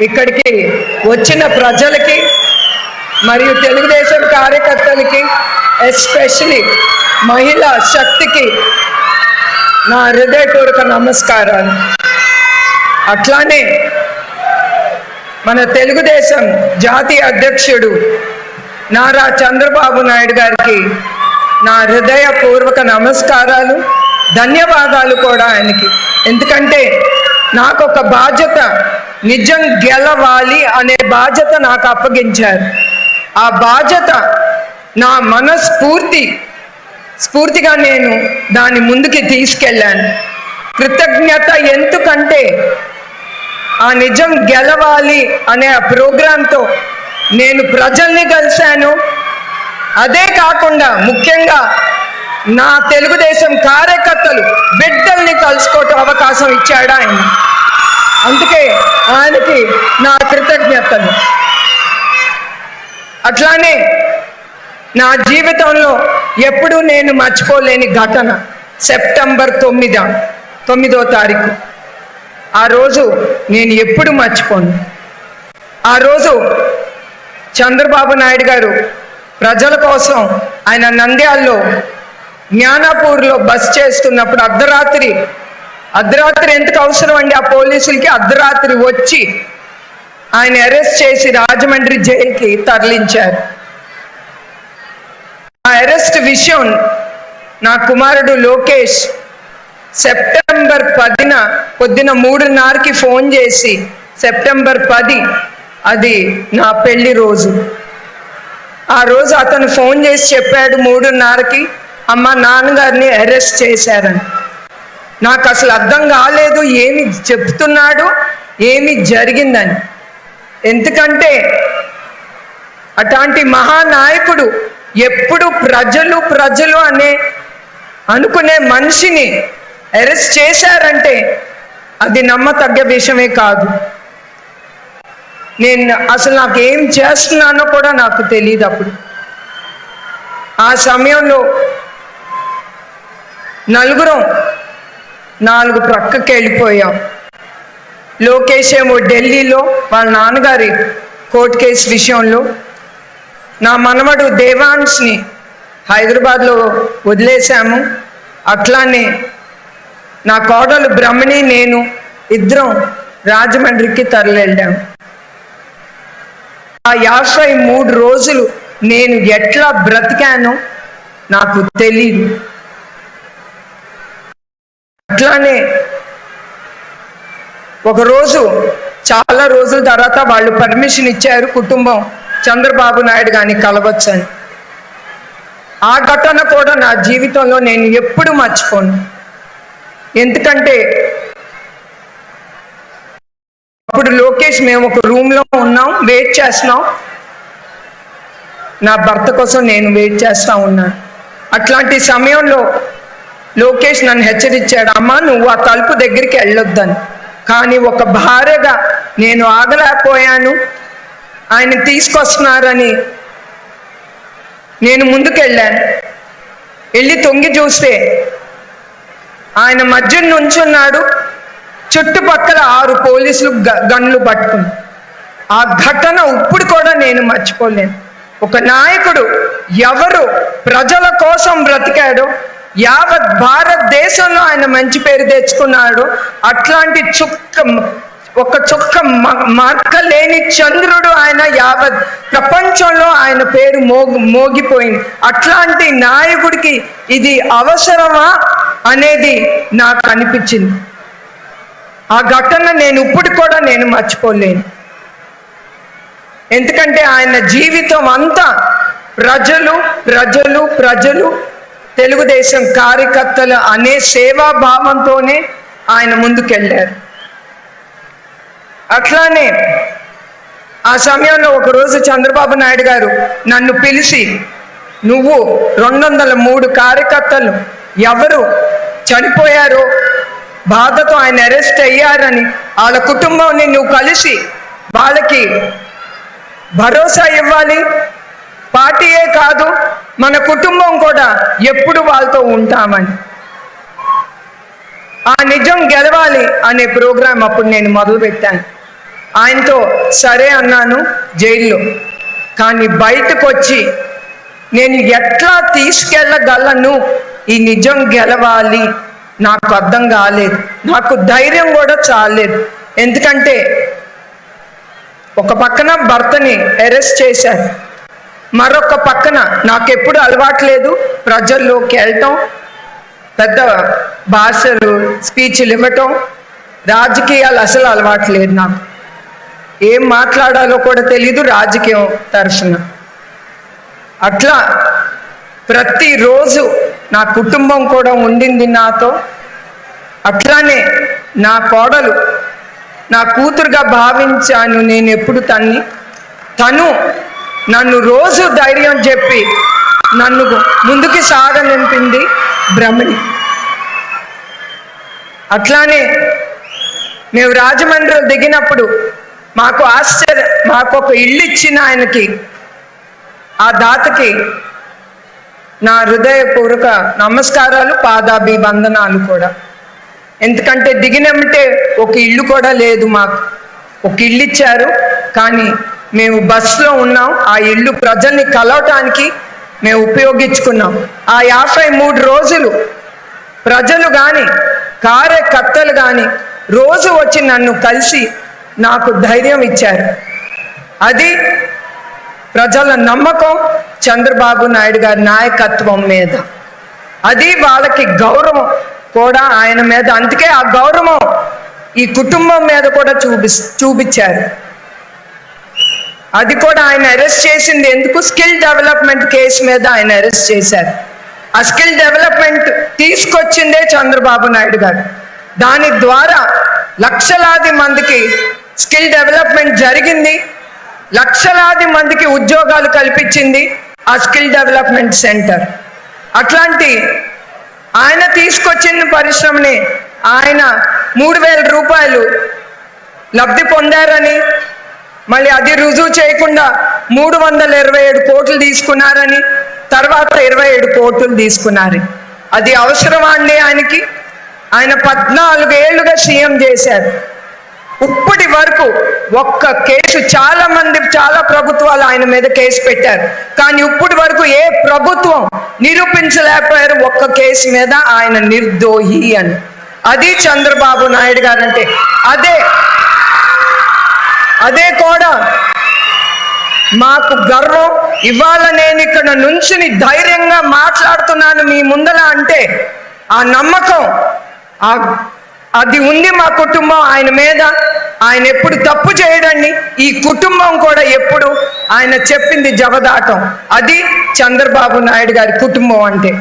ఇక్కడికి వచ్చిన ప్రజలకి మరియు తెలుగుదేశం కార్యకర్తలకి ఎస్పెషలీ మహిళా శక్తికి నా హృదయపూర్వక నమస్కారాలు. అట్లానే మన తెలుగుదేశం జాతీయ అధ్యక్షుడు నారా చంద్రబాబు నాయుడు గారికి నా హృదయపూర్వక నమస్కారాలు ధన్యవాదాలు కూడా ఆయనకి. ఎందుకంటే నాకు ఒక బాధ్యత నిజం గెలవాలి అనే బాధ్యత నాకు అప్పగించారు. ఆ బాధ్యత నా మనస్ఫూర్తి స్ఫూర్తిగా నేను దాన్ని ముందుకి తీసుకెళ్ళాను. కృతజ్ఞత ఎందుకంటే ఆ నిజం గెలవాలి అనే ఆ ప్రోగ్రాంతో నేను ప్రజల్ని కలిశాను. అదే కాకుండా ముఖ్యంగా నా తెలుగుదేశం కార్యకర్తలు బిడ్డల్ని కలుసుకోవటం అవకాశం ఇచ్చాడు ఆయన. అందుకే ఆయనకి నా కృతజ్ఞతలు. అట్లానే నా జీవితంలో ఎప్పుడూ నేను మర్చిపోలేని ఘటన సెప్టెంబర్ తొమ్మిద తొమ్మిదో తారీఖు. ఆ రోజు నేను ఎప్పుడు మర్చిపోను. ఆ రోజు చంద్రబాబు నాయుడు గారు ప్రజల కోసం ఆయన నంద్యాల్లో జ్ఞానాపూర్లో బస్ చేస్తున్నప్పుడు అర్ధరాత్రి అర్ధరాత్రి ఎందుకు అవసరం అండి? ఆ పోలీసులకి అర్ధరాత్రి వచ్చి ఆయన అరెస్ట్ చేసి రాజమండ్రి జైలుకి తరలించారు. ఆ అరెస్ట్ విషయం నా కుమారుడు లోకేష్ సెప్టెంబర్ పదిన పొద్దున మూడున్నరకి ఫోన్ చేసి సెప్టెంబర్ పది అది నా పెళ్ళి రోజు. ఆ రోజు అతను ఫోన్ చేసి చెప్పాడు మూడున్నరకి అమ్మ నాన్నగారిని అరెస్ట్ చేశారని. నాకు అసలు అర్థం కాలేదు ఏమి చెప్తున్నాడు ఏమి జరిగిందని. ఎందుకంటే అట్లాంటి మహానాయకుడు ఎప్పుడు ప్రజలు ప్రజలు అనే అనుకునే మనిషిని అరెస్ట్ చేశారంటే అది నమ్మతగ్గ విషయమే కాదు. నేను అసలు నాకు ఏం చేస్తున్నానో కూడా నాకు తెలియదు అప్పుడు. ఆ సమయంలో నలుగురం నాలుగు ప్రక్కకి వెళ్ళిపోయాం. లోకేష్ ఏమో ఢిల్లీలో వాళ్ళ నాన్నగారి కోర్టు కేసు విషయంలో. నా మనవడు దేవాన్స్ని హైదరాబాద్లో వదిలేశాము. అట్లానే నా కోడలు బ్రహ్మణి నేను ఇద్దరం రాజమండ్రికి తరలివెళ్ళాము ఆ యాభై మూడు రోజులు నేను ఎట్లా బ్రతికానో నాకు తెలియదు అట్లానే ఒకరోజు చాలా రోజుల తర్వాత వాళ్ళు పర్మిషన్ ఇచ్చారు కుటుంబం చంద్రబాబు నాయుడు గారిని కలవచ్చని. ఆ ఘటన కూడా నా జీవితంలో నేను ఎప్పుడు మర్చిపోను. ఎందుకంటే అప్పుడు లోకేష్ మేము ఒక రూమ్లో ఉన్నాం వెయిట్ చేస్తున్నాం. నా భర్త కోసం నేను వెయిట్ చేస్తా ఉన్నాను. అట్లాంటి సమయంలో లోకేష్ నన్ను హెచ్చరించాడు అమ్మా నువ్వు ఆ తలుపు దగ్గరికి వెళ్ళొద్దని. కానీ ఒక భార్యగా నేను ఆగలేకపోయాను. ఆయన తీసుకొస్తున్నారని నేను ముందుకెళ్ళాను. వెళ్ళి తొంగి చూస్తే ఆయన మధ్య నుంచున్నాడు. చుట్టుపక్కల ఆరు పోలీసులు గ- గన్లు పట్టుకుని. ఆ ఘటన ఇప్పుడు కూడా నేను మర్చిపోలేను. ఒక నాయకుడు ఎవరు ప్రజల కోసం బ్రతికాడో యావత్ భారతదేశంలో ఆయన మంచి పేరు తెచ్చుకున్నాడు. అట్లాంటి చుక్క ఒక చుక్క మ- లేని చంద్రుడు ఆయన యావత్ ప్రపంచంలో ఆయన పేరు మోగి మోగిపోయింది. అట్లాంటి నాయకుడికి ఇది అవసరమా అనేది నాకు అనిపించింది. ఆ ఘటన నేను ఇప్పుడు కూడా నేను మర్చిపోలేను. ఎందుకంటే ఆయన జీవితం అంతా ప్రజలు ప్రజలు ప్రజలు తెలుగుదేశం కార్యకర్తలు అనే సేవాభావంతోనే ఆయన ముందుకెళ్ళారు. అట్లానే ఆ సమయంలో ఒకరోజు చంద్రబాబు నాయుడు గారు నన్ను పిలిచి నువ్వు రెండు వందల మూడు కార్యకర్తలు ఎవరు చనిపోయారో బాధతో ఆయన అరెస్ట్ అయ్యారని వాళ్ళ కుటుంబాన్ని నువ్వు కలిసి వాళ్ళకి భరోసా ఇవ్వాలి. పార్టీయే కాదు మన కుటుంబం కూడా ఎప్పుడు వాళ్ళతో ఉంటామని. ఆ నిజం గెలవాలి అనే ప్రోగ్రాం అప్పుడు నేను మొదలుపెట్టాను. ఆయనతో సరే అన్నాను జైల్లో. కానీ బయటకు వచ్చి నేను ఎట్లా తీసుకెళ్ళగలను? ఈ నిజం గెలవాలి. నాకు అర్థం కాలేదు. నాకు ధైర్యం కూడా చాలేదు. ఎందుకంటే ఒక పక్కన భర్తని అరెస్ట్ చేశారు. మరొక పక్కన నాకెప్పుడు అలవాట్లేదు ప్రజల్లోకి వెళ్ళటం పెద్ద భాషలు స్పీచ్లు ఇవ్వటం. రాజకీయాలు అసలు అలవాట్లేదు నాకు. ఏం మాట్లాడాలో కూడా తెలీదు రాజకీయం తరఫున అట్లా ప్రతిరోజు నా కుటుంబం కూడా ఉండింది నాతో. అట్లానే నా కోడలు నా కూతురుగా భావించాను నేను ఎప్పుడు తన్ని. తను నన్ను రోజు ధైర్యం చెప్పి నన్ను ముందుకి సాగనింపింది భ్రమణి అట్లానే మేము రాజమండ్రిలో దిగినప్పుడు మాకు ఆశ్చర్య మాకు ఒక ఇల్లు ఇచ్చిన ఆయనకి ఆ దాతకి నా హృదయపూర్వక నమస్కారాలు పాదాభి బంధనాలు కూడా. ఎందుకంటే దిగినమ్మితే ఒక ఇల్లు కూడా లేదు మాకు. ఒక ఇల్లు ఇచ్చారు కానీ మేము బస్సులో ఉన్నాం. ఆ ఇల్లు ప్రజల్ని కలవటానికి మేము ఉపయోగించుకున్నాం. ఆ యాభై మూడు రోజులు ప్రజలు కానీ కార్యకర్తలు కానీ రోజు వచ్చి నన్ను కలిసి నాకు ధైర్యం ఇచ్చారు. అది ప్రజల నమ్మకం చంద్రబాబు నాయుడు గారి నాయకత్వం మీద. అది వాళ్ళకి గౌరవం కూడా ఆయన మీద. అందుకే ఆ గౌరవం ఈ కుటుంబం మీద కూడా చూపి చూపించారు. అది కూడా ఆయన అరెస్ట్ చేసింది ఎందుకు? స్కిల్ డెవలప్మెంట్ కేసు మీద ఆయన అరెస్ట్ చేశారు. ఆ స్కిల్ డెవలప్మెంట్ తీసుకొచ్చిందే చంద్రబాబు నాయుడు గారు. దాని ద్వారా లక్షలాది మందికి స్కిల్ డెవలప్మెంట్ జరిగింది. లక్షలాది మందికి ఉద్యోగాలు కల్పించింది ఆ స్కిల్ డెవలప్మెంట్ సెంటర్. అట్లాంటి ఆయన తీసుకొచ్చిన పరిశ్రమని ఆయన మూడు వేల రూపాయలు లబ్ధి పొందారని మళ్ళీ అది రుజువు చేయకుండా మూడు వందల ఇరవై ఏడు కోట్లు తీసుకున్నారని తర్వాత ఇరవై ఏడు కోట్లు తీసుకున్నారు. అది అవసరమా అండి ఆయనకి. ఆయన పద్నాలుగు ఏళ్ళుగా సీఎం చేశారు. ఇప్పటి వరకు ఒక్క కేసు చాలా మంది చాలా ప్రభుత్వాలు ఆయన మీద కేసు పెట్టారు. కానీ ఇప్పటి వరకు ఏ ప్రభుత్వం నిరూపించలేకపోయారు ఒక్క కేసు మీద ఆయన నిర్దోహి అని. అది చంద్రబాబు నాయుడు గారు అంటే అదే అదే కూడా. మాకు గర్వం. ఇవాళ నేను ఇక్కడ నుంచుని ధైర్యంగా మాట్లాడుతున్నాను మీ ముందల అంటే ఆ నమ్మకం ఆ అది ఉంది మా కుటుంబం ఆయన మీద. ఆయన ఎప్పుడు తప్పు చేయడండి. ఈ కుటుంబం కూడా ఎప్పుడు ఆయన చెప్పింది జవదాటం. అది చంద్రబాబు నాయుడు గారి కుటుంబం అంటే.